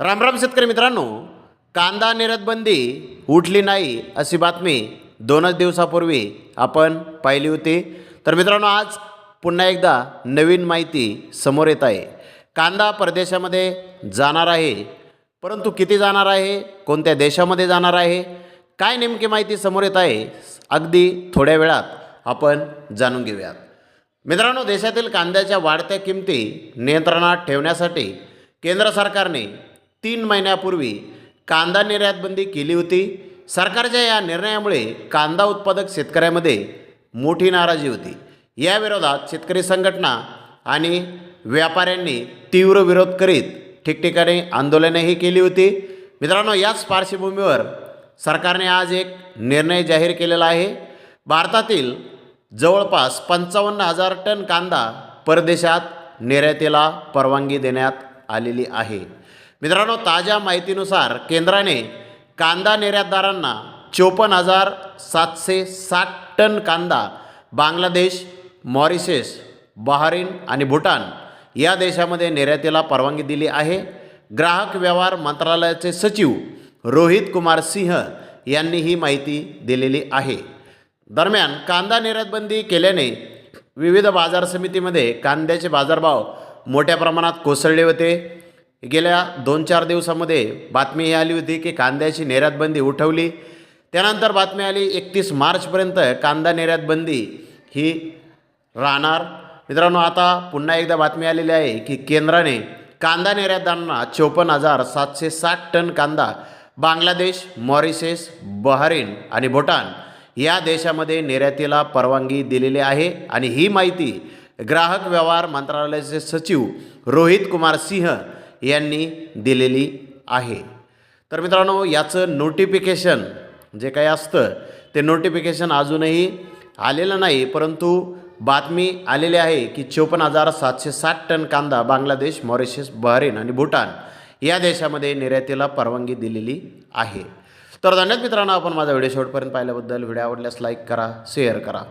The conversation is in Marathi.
रामराम शेतकरी मित्रांनो कांदा निर्यात बंदी उठली नाही अशी बातमी दोनच दिवसापूर्वी आपण पाहिली होती. तर मित्रांनो आज पुन्हा एकदा नवीन माहिती समोर येत आहे. कांदा परदेशामध्ये जाणार आहे परंतु किती जाणार आहे कोणत्या देशामध्ये जाणार आहे काय नेमकी माहिती समोर येत आहे अगदी थोड्या वेळात आपण जाणून घेऊयात. मित्रांनो देशातील कांद्याच्या वाढत्या किमती नियंत्रणात ठेवण्यासाठी केंद्र सरकारने तीन महिन्यापूर्वी कांदा निर्यातबंदी केली होती. सरकारच्या या निर्णयामुळे कांदा उत्पादक शेतकऱ्यामध्ये मोठी नाराजी होती. या विरोधात शेतकरी संघटना आणि व्यापाऱ्यांनी तीव्र विरोध करीत ठिकठिकाणी आंदोलनंही केली होती. मित्रांनो याच पार्श्वभूमीवर सरकारने आज एक निर्णय जाहीर केलेला आहे. भारतातील जवळपास पंचावन्न हजार टन कांदा परदेशात निर्यातीला परवानगी देण्यात आलेली आहे. मित्रांनो ताज्या माहितीनुसार केंद्राने कांदा निर्यातदारांना चोपन्न हजार सातशे साठ टन कांदा बांगलादेश मॉरिशस बहारीन आणि भूटान या देशामध्ये निर्यातीला परवानगी दिली आहे. ग्राहक व्यवहार मंत्रालयाचे सचिव रोहित कुमार सिंह यांनी ही माहिती दिलेली आहे. दरम्यान कांदा निर्यातबंदी केल्याने विविध बाजार समितीमध्ये कांद्याचे बाजारभाव मोठ्या प्रमाणात कोसळले होते. गेल्या दोन चार दिवसामध्ये बातमी ही आली होती की कांद्याची निर्यातबंदी उठवली. त्यानंतर बातमी आली एकतीस मार्चपर्यंत कांदा निर्यात बंदी ही राहणार. मित्रांनो आता पुन्हा एकदा बातमी आलेली आहे की केंद्राने कांदा निर्यातदारांना चोपन्न हजार सातशे साठ टन कांदा बांगलादेश मॉरिशस बहरीन आणि भूटान या देशामध्ये निर्यातीला परवानगी दिलेली आहे. आणि ही माहिती ग्राहक व्यवहार मंत्रालयाचे सचिव रोहित कुमार सिंह यांनी दिलेली आहे. तर मित्रांनो याचं नोटिफिकेशन जे काही असतं ते नोटिफिकेशन अजूनही आलेलं नाही परंतु बातमी आलेली आहे की चोपन्न हजार सातशे साठ टन कांदा बांगलादेश मॉरिशस बहरीन आणि भूटान या देशामध्ये निर्यातीला परवानगी दिलेली आहे. तर धन्यवाद मित्रांनो आपण माझा व्हिडिओ शेवटपर्यंत पाहिल्याबद्दल. व्हिडिओ आवडल्यास लाईक करा शेअर करा.